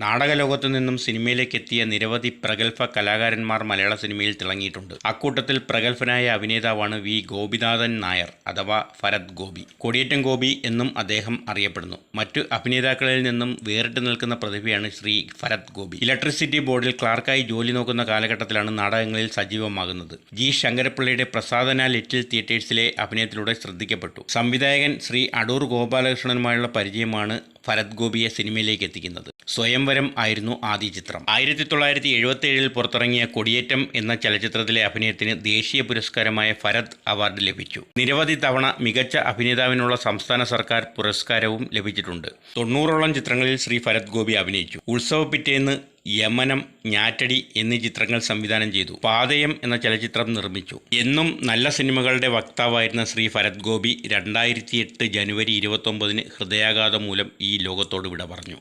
നാടകലോകത്തു നിന്നും സിനിമയിലേക്ക് എത്തിയ നിരവധി പ്രഗത്ഭ കലാകാരന്മാർ മലയാള സിനിമയിൽ തിളങ്ങിയിട്ടുണ്ട്. അക്കൂട്ടത്തിൽ പ്രഗത്ഭനായ അഭിനേതാവാണ് വി. ഗോപിനാഥൻ നായർ അഥവാ ഫരത് ഗോപി. കൊടിയേറ്റം ഗോപി എന്നും അദ്ദേഹം അറിയപ്പെടുന്നു. മറ്റു അഭിനേതാക്കളിൽ നിന്നും വേറിട്ട് നിൽക്കുന്ന പ്രതിഭയാണ് ശ്രീ ഫരത് ഗോപി. ഇലക്ട്രിസിറ്റി ബോർഡിൽ ക്ലാർക്കായി ജോലി നോക്കുന്ന കാലഘട്ടത്തിലാണ് നാടകങ്ങളിൽ സജീവമാകുന്നത്. ജി. ശങ്കരപ്പിള്ളയുടെ പ്രസാദന ലിറ്റിൽ തിയേറ്റേഴ്സിലെ അഭിനയത്തിലൂടെ ശ്രദ്ധിക്കപ്പെട്ടു. സംവിധായകൻ ശ്രീ അടൂർ ഗോപാലകൃഷ്ണനുമായുള്ള പരിചയമാണ് ഭരത് ഗോപിയെ സിനിമയിലേക്ക് എത്തിക്കുന്നത്. സ്വയംവരം ആയിരുന്നു ആദ്യ ചിത്രം. ആയിരത്തി തൊള്ളായിരത്തി എഴുപത്തി ഏഴിൽ പുറത്തിറങ്ങിയ കൊടിയേറ്റം എന്ന ചലച്ചിത്രത്തിലെ അഭിനയത്തിന് ദേശീയ പുരസ്കാരമായ ഭരത് അവാർഡ് ലഭിച്ചു. നിരവധി തവണ മികച്ച അഭിനേതാവിനുള്ള സംസ്ഥാന സർക്കാർ പുരസ്കാരവും ലഭിച്ചിട്ടുണ്ട്. തൊണ്ണൂറോളം ചിത്രങ്ങളിൽ ശ്രീ ഭരത് ഗോപി അഭിനയിച്ചു. ഉത്സവ പിറ്റേന്ന് യമനം ഞാറ്റടി എന്നീ ചിത്രങ്ങൾ സംവിധാനം ചെയ്തു. പാതയം എന്ന ചലച്ചിത്രം നിർമ്മിച്ചു. എന്നും നല്ല സിനിമകളുടെ വക്താവായിരുന്ന ശ്രീ ഭരത് ഗോപി രണ്ടായിരത്തി ജനുവരി ഇരുപത്തൊമ്പതിന് ഹൃദയാഘാതം മൂലം ഈ ലോകത്തോട് വിട പറഞ്ഞു.